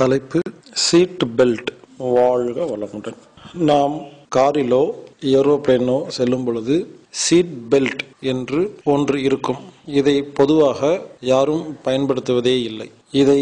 தலைப்பு seat belt வாழ்க வளமுடன். நாம் காரிலோ ஏரோப்ளேனோ செல்லும் பொழுது சீட் பெல்ட் என்று ஒன்று இருக்கும். இதை பொதுவாக யாரும் பயன்படுத்துவதே இல்லை. இதை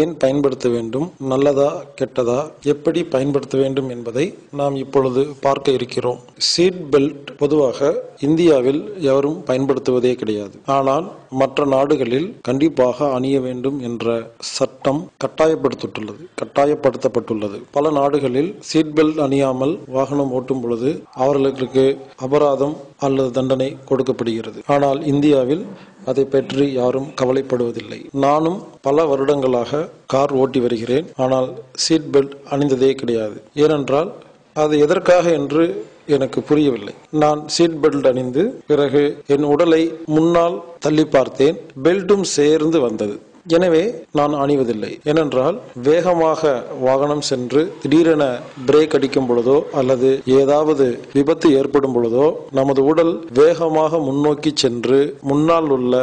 ஏன் பயன்படுத்த வேண்டும்? நல்லதா கெட்டதா? எப்படி பயன்படுத்த வேண்டும் என்பதை நாம் இப்பொழுது பார்க்க இருக்கிறோம். சீட் பெல்ட் பொதுவாக இந்தியாவில் எவரும் பயன்படுத்துவதே கிடையாது. ஆனால் மற்ற நாடுகளில் கண்டிப்பாக அணிய வேண்டும் என்ற சட்டம் கட்டாயப்படுத்தப்பட்டுள்ளது. கட்டாயப்படுத்தப்பட்டுள்ளது. பல நாடுகளில் சீட் பெல்ட் அணியாமல் வாகனம் ஓட்டும் பொழுது அவர்களுக்கு அபராதம் அல்லது தண்டனை கொடுக்கப்படுகிறது. ஆனால் இந்தியாவில் அதை பற்றி யாரும் கவலைப்படுவதில்லை. நானும் பல வருடங்களாக கார் ஓட்டி வருகிறேன். ஆனால் சீட் பெல்ட் அணிந்ததே கிடையாது. ஏனென்றால் அது எதற்காக என்று எனக்கு புரியவில்லை. நான் சீட் பெல்ட் அணிந்து பிறகு என் உடலை முன்னால் தள்ளி பார்த்தேன். பெல்ட்டும் சேர்ந்து வந்தது. எனவே நான் அணிவதில்லை. ஏனென்றால் வேகமாக வாகனம் சென்று திடீரென பிரேக் அடிக்கும் பொழுதோ அல்லது ஏதாவது விபத்து ஏற்படும் பொழுதோ நமது உடல் வேகமாக முன்னோக்கி சென்று முன்னால் உள்ள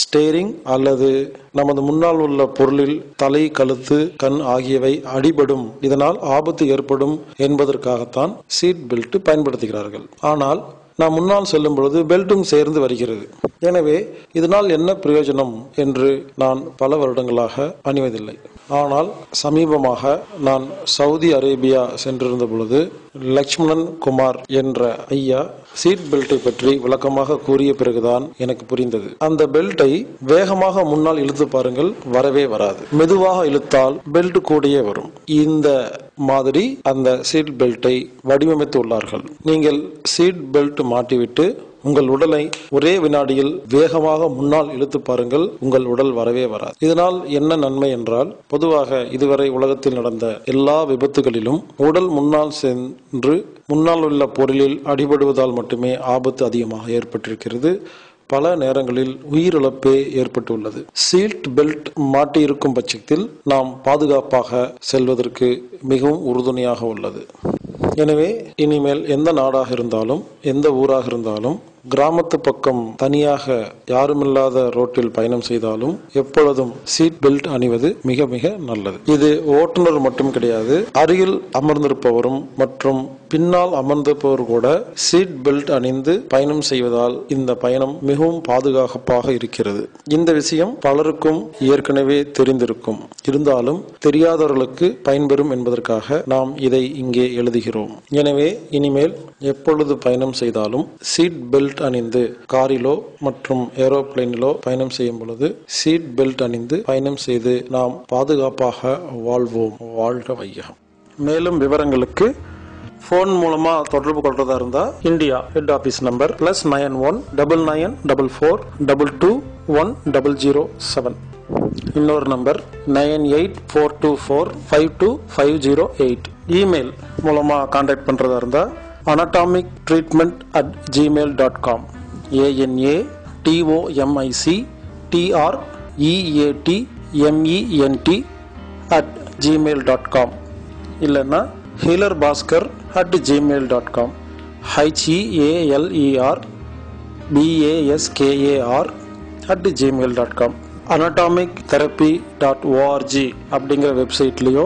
ஸ்டேரிங் அல்லது நமது முன்னால் உள்ள பொருளில் தலை கழுத்து கண் ஆகியவை அடிபடும். இதனால் ஆபத்து ஏற்படும் என்பதற்காகத்தான் சீட் பெல்ட் பயன்படுத்துகிறார்கள். ஆனால் நான் முன்னால் செல்லும் பொழுது பெல்ட்டும் சேர்ந்து வருகிறது. எனவே இதனால் என்ன பிரயோஜனம் என்று நான் பல வருடங்களாக அணிவதில்லை. ஆனால் சமீபமாக நான் சவுதி அரேபியா சென்றிருந்த பொழுது லக்ஷ்மணன் குமார் என்ற ஐயா சீட் பெல்ட்டை பற்றி விளக்கமாக கூறிய பிறகுதான் எனக்கு புரிந்தது. அந்த பெல்ட்டை வேகமாக முன்னால் இழுத்து பாருங்கள் வரவே வராது. மெதுவாக இழுத்தால் பெல்ட் கூடயே வரும். இந்த மாதிரி அந்த சீட் பெல்ட்டை வடிவமைத்து உள்ளார்கள் நீங்கள் சீட் பெல்ட் மாட்டிவிட்டு உங்கள் உடலை ஒரே வினாடியில் வேகமாக முன்னால் இழுத்து பாருங்கள் உங்கள் உடல் வரவே வராது. இதனால் என்ன நன்மை என்றால் பொதுவாக இதுவரை உலகத்தில் நடந்த எல்லா விபத்துகளிலும் உடல் முன்னால் சென்று முன்னால் உள்ள பொருளில் அடிபடுவதால் மட்டுமே ஆபத்து அதிகமாக ஏற்பட்டிருக்கிறது. பல நேரங்களில் உயிரிழப்பே ஏற்பட்டுள்ளது. சீட் பெல்ட் மாட்டியிருக்கும் பட்சத்தில் நாம் பாதுகாப்பாக செல்வதற்கு மிகவும் உறுதுணையாக உள்ளது. எனவே இனிமேல் எந்த நாடாக இருந்தாலும் எந்த ஊராக இருந்தாலும் கிராமத்து பக்கம் தனியாக யாருமில்லாத ரோட்டில் பயணம் செய்தாலும் எப்பொழுதும் சீட் பெல்ட் அணிவது மிக மிக நல்லது. இது ஓட்டுநர் மட்டும் கிடையாது அருகில் அமர்ந்திருப்பவரும் மற்றும் பின்னால் அமர்ந்திருப்பவர் கூட சீட் பெல்ட் அணிந்து பயணம் செய்வதால் இந்த பயணம் மிகவும் பாதுகாப்பாக இருக்கிறது. இந்த விஷயம் பலருக்கும் ஏற்கனவே தெரிந்திருக்கும். இருந்தாலும் தெரியாதவர்களுக்கு பயன்பெறும் என்பதற்காக நாம் இதை இங்கே எழுதுகிறோம். எனவே இனிமேல் எப்பொழுது பயணம் செய்தாலும் சீட் பெல்ட் அணிந்து காரிலோ மற்றும் ஏரோப்ளேனிலோ பயணம் செய்யும் பொழுது சீட் பெல்ட் அணிந்து பயணம் செய்து நாம் பாதுகாப்பாக வாழ்வோம். வாழ்க வையகம். மேலும் விவரங்களுக்கு ஃபோன் மூலமா தொடர்பு கொள்றதா இருந்தா India head office number plus nine one double nine double four double two one double zero seven இன்னொரு number nine eight four two four five two five zero eight email மூலமா contact பண்றதா இருந்தா anatomic treatment at Gmail dot com ANA TOMIC TR EAT MENT at Gmail dot com இல்லைன்னா healer Bhaskar at Gmail dot com HEALER BASKAR at Gmail dot com anatomic therapy dot ORG அப்படிங்கிற வெப்சைட்லேயோ